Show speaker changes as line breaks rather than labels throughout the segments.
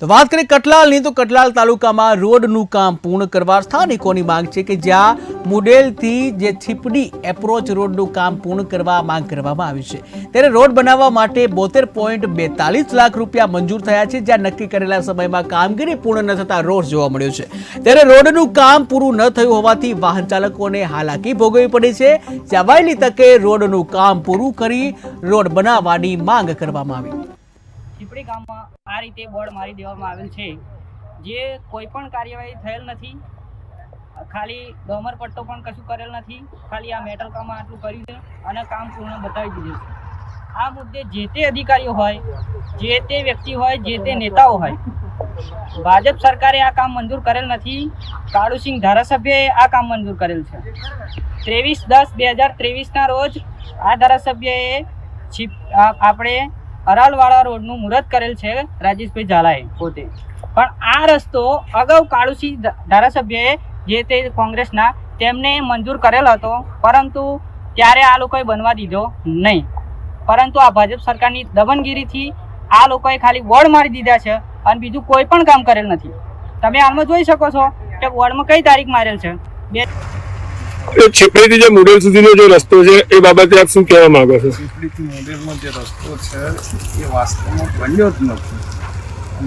તો વાત કરીએ કટલાલની, તો કટલાલ તાલુકામાં રોડનું કામ પૂર્ણ કરવા સ્થાનિકોની માંગ છે કે જ્યાં મુડેલથી જે છીપડી એપ્રોચ રોડનું કામ પૂર્ણ કરવા માંગ કરવામાં આવી છે. ત્યારે રોડ બનાવવા માટે બોતેર પોઈન્ટ બેતાલીસ લાખ રૂપિયા મંજૂર થયા છે, જ્યાં નક્કી કરેલા સમયમાં કામગીરી પૂર્ણ ન થતા રોડ જોવા મળ્યો છે. ત્યારે રોડનું કામ પૂરું ન થયું હોવાથી વાહન ચાલકોને હાલાકી ભોગવવી પડી છે. જ્યાં તકે રોડનું કામ પૂરું કરી રોડ બનાવવાની માંગ કરવામાં આવી.
ચીપડી ગામમાં આ રીતે બોર્ડ મારી દેવામાં આવેલ છે. જે કોઈ પણ કાર્યવાહી થયેલ નથી. ખાલી ડોમર પટ્ટો પણ કશું કરેલ નથી. ખાલી આ મેટલ કામ આટલું કર્યું છે અને કામ પૂર્ણ બતાવી દીધું છે. આ મુદ્દે જે તે અધિકારીઓ હોય, જે તે વ્યક્તિ હોય, જે તે નેતાઓ હોય, ભાજપ સરકારે આ કામ મંજૂર કરેલ નથી. કાળુસિંહ ધારાસભ્યએ આ કામ મંજૂર કરેલ છે. ત્રેવીસ દસ બે હજાર ત્રેવીસના રોજ આ ધારાસભ્યએ આપણે અરાલવાળા રોડનું મુહૂર્ત કરેલ છે રાજેશભાઈ ઝાલાએ પોતે. પણ આ રસ્તો અગાઉ કાળુસિંહ ધારાસભ્યએ જે તે કોંગ્રેસના તેમને મંજૂર કરેલ હતો, પરંતુ ત્યારે આ લોકોએ બનવા દીધો નહીં. પરંતુ આ ભાજપ સરકારની દમનગીરીથી આ લોકોએ ખાલી વોર્ડ મારી દીધા છે અને બીજું કોઈ પણ કામ કરેલ નથી. તમે હાલમાં જોઈ શકો છો કે વોર્ડમાં કઈ તારીખ મારેલ છે? બે
એ છીપડીથી જે મુડેલ સુધીનો જે રસ્તો છે એ બાબતે આપ શું કહેવા માંગો છો?
પીપળીથી મોડેલનો જે રસ્તો છે એ વાસ્તવમાં બન્યો જ નથી.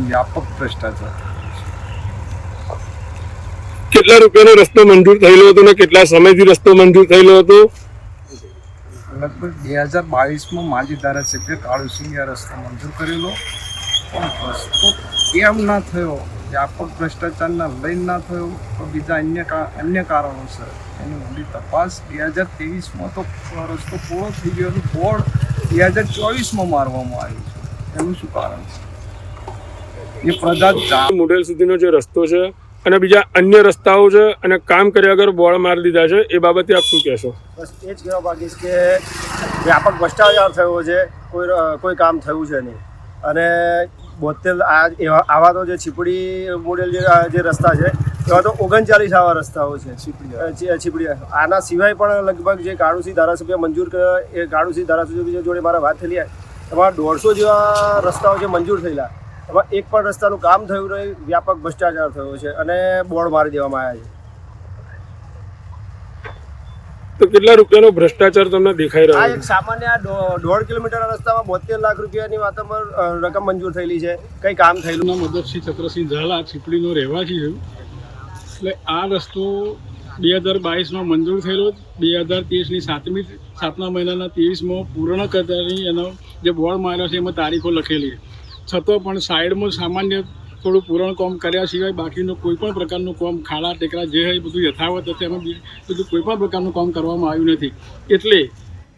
વ્યાપક ભ્રષ્ટાચાર.
કેટલા રૂપિયાનો રસ્તો મંજૂર થયેલો હતો ને કેટલા સમયથી રસ્તો મંજૂર થયેલો હતો?
લગભગ બે હજાર બાવીસમાં માજી ધારાસભ્ય કાળુસિંહે રસ્તો મંજૂર કરેલો. પણ રસ્તો કેમ ના થયો? વ્યાપક ભ્રષ્ટાચારના લઈને ના થયો તો બીજા અન્ય અન્ય અન્ય કારણોસર એની ઊંડી તપાસ. બે હજાર ત્રેવીસમાં તો રસ્તો પૂરો થઈ ગયો હતો બોર્ડ બે હજાર ચોવીસમાં મારવામાં આવ્યું છે. એનું શું કારણ છે? એ પ્રજા મોડેલ
મુડેલ સુધીનો જે રસ્તો છે અને બીજા અન્ય રસ્તાઓ છે અને કામ કર્યા વગર બોળ મારી દીધા છે એ બાબતે આપ શું કહેશો?
બસ એ જ કહેવા માગીશ કે વ્યાપક ભ્રષ્ટાચાર થયો છે કોઈ કોઈ કામ થયું છે નહીં. અને બોતેર આ એવા આવા તો જે છીપડી મોડેલ જે આ જે રસ્તા છે એવા તો ઓગણચાલીસ આવા રસ્તાઓ છે. છીપડી છીપડી આના સિવાય પણ લગભગ જે કાળુસી ધારાસભ્ય મંજૂર એ કાળુસી ધારાસભ્ય જોડે મારા વાત થયેલી એમાં દોઢસો જેવા રસ્તાઓ જે મંજૂર થયેલા. એમાં એક પણ રસ્તાનું કામ થયું નહીં વ્યાપક ભ્રષ્ટાચાર થયો છે અને બોર્ડ મારી દેવામાં આવ્યા છે.
તો કેટલા રૂપિયાનો ભ્રષ્ટાચાર તમને દેખાઈ
આ
રહ્યો
એક સામાન્ય દોઢ કિલોમીટરના રસ્તામાં બોતેર લાખ રૂપિયાની વાતમાં રકમ મંજૂર થયેલી છે. કઈ કામ થયેલું
ના મદદસિંહ ચક્રસિંહ ઝાલા ચીપડીનો રહેવાસી છું. એટલે આ રસ્તો બે હજાર બાવીસમાં મંજૂર થયેલો બે હજાર ત્રેવીસની સાતમી સાતમા મહિનાના ત્રેવીસમાં પૂર્ણ કરતાની એનો જે બોર્ડ માર્યો છે એમાં તારીખો લખેલી છતાં પણ સાઈડમાં સામાન્ય થોડું પૂરણ કામ કર્યા સિવાય બાકીનું કોઈ પણ પ્રકારનું કામ, ખાડા, ટેકરા, જે હોય બધું યથાવત હશે એમાં બધું કોઈ પણ પ્રકારનું કામ કરવામાં આવ્યું નથી. એટલે